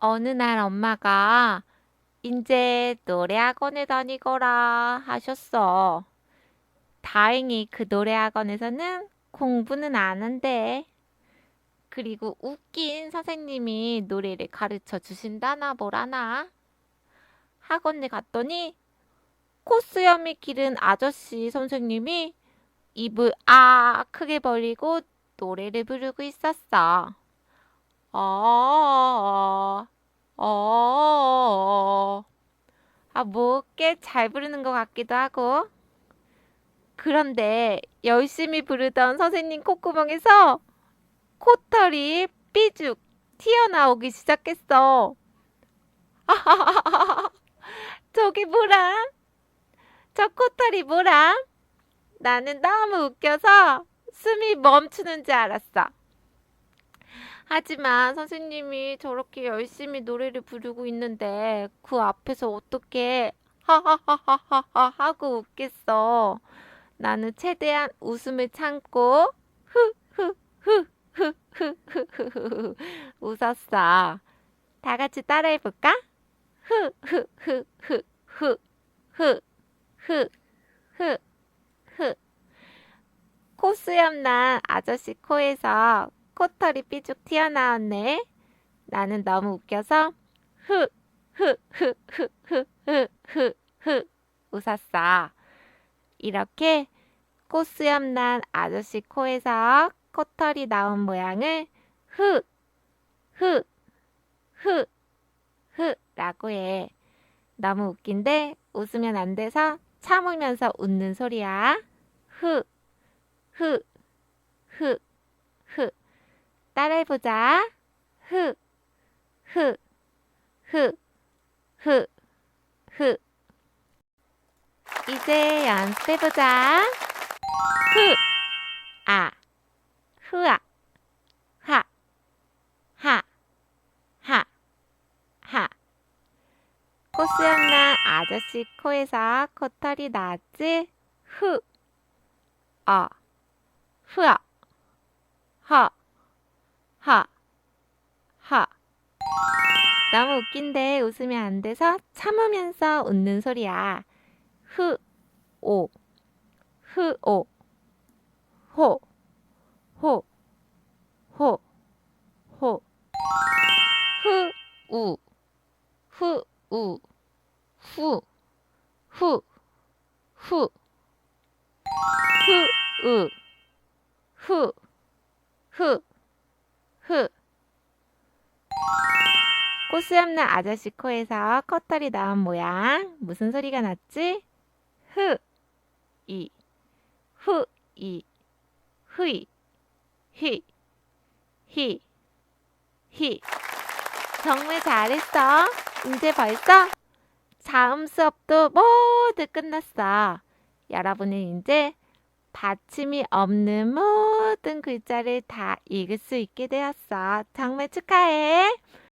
어느 날 엄마가 이제 노래학원에 다니거라 하셨어. 다행히 그 노래학원에서는 공부는 안 한대. 그리고 웃긴 선생님이 노래를 가르쳐 주신다나 뭐라나. 학원에 갔더니 코수염이 기른 아저씨 선생님이 입을 아 크게 벌리고 노래를 부르고 있었어. 어, 어, 어, 아, 뭐, 꽤 잘 부르는 것 같기도 하고. 그런데 열심히 부르던 선생님 콧구멍에서 코털이 삐죽 튀어나오기 시작했어. 저기 뭐람? 저 코털이 뭐람? 나는 너무 웃겨서 숨이 멈추는 줄 알았어. 하지만 선생님이 저렇게 열심히 노래를 부르고 있는데 그 앞에서 어떻게 하하하하하 하고 웃겠어. 나는 최대한 웃음을 참고 흐흐흐흐흐흐흐 웃었어. 다 같이 따라해 볼까? 흐흐흐흐흐흐흐흐 코수염 난 아저씨 코에서 코털이 삐죽 튀어나왔네. 나는 너무 웃겨서 흐흐흐흐흐흐흐흐 웃었어. 이렇게 코수염 난 아저씨 코에서 코털이 나온 모양을 흐흐흐흐 라고 해. 너무 웃긴데 웃으면 안 돼서 참으면서 웃는 소리야. 흐흐흐. 따라해보자. 흐, 흐, 흐, 흐, 흐. 이제 연습해보자. 흐, 아, 흐아, 하, 하, 하, 하. 코수염난 아저씨 코에서 코털이 나왔지? 흐, 어, 흐아, 허, 하, 하. 너무 웃긴데 웃으면 안 돼서 참으면서 웃는 소리야. 흐, 오, 흐, 오, 호, 호, 호, 호. 흐, 우, 흐, 우, 후, 후, 후. 흐, 으, 후, 후, 후. 코수염난 아저씨 코에서 컷털이 나온 모양. 무슨 소리가 났지? 흐, 이, 후, 이, 후이, 히, 히, 히. 정말 잘했어. 이제 벌써 다음 수업도 모두 끝났어. 여러분은 이제 받침이 없는 모든 글자를 다 읽을 수 있게 되었어. 정말 축하해.